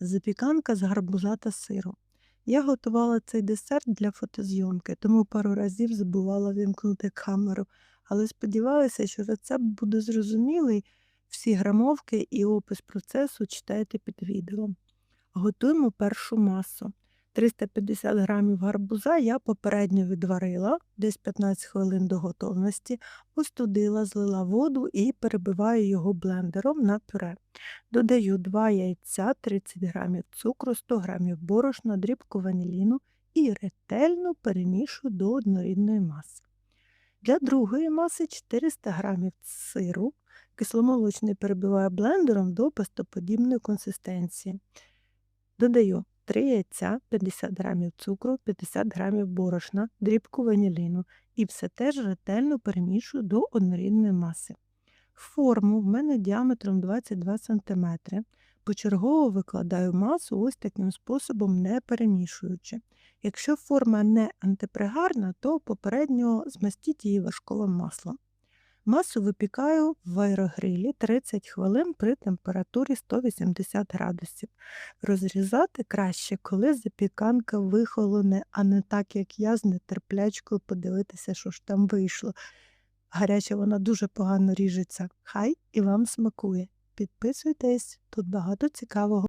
Запіканка з гарбуза та сиру. Я готувала цей десерт для фотозйомки, тому пару разів забувала вімкнути камеру, але сподівалася, що рецепт буде зрозумілий. Всі грамовки і опис процесу читайте під відео. Готуємо першу масу. 350 грамів гарбуза я попередньо відварила десь 15 хвилин до готовності, остудила, злила воду і перебиваю його блендером на пюре. Додаю 2 яйця, 30 грамів цукру, 100 грамів борошна, дрібку ваніліну і ретельно перемішую до однорідної маси. Для другої маси 400 грамів сиру, кисломолочний перебиваю блендером до пастоподібної консистенції. Додаю 3 яйця, 50 грамів цукру, 50 грамів борошна, дрібку ваніліну і все теж ретельно перемішую до однорідної маси. Форму в мене діаметром 22 см. Почергово викладаю масу ось таким способом, не перемішуючи. Якщо форма не антипригарна, то попередньо змастіть її вершковим маслом. Масу випікаю в аерогрилі 30 хвилин при температурі 180 градусів. Розрізати краще, коли запіканка вихолоне, а не так, як я з нетерплячкою подивитися, що ж там вийшло. Гаряча вона дуже погано ріжеться. Хай і вам смакує. Підписуйтесь, тут багато цікавого.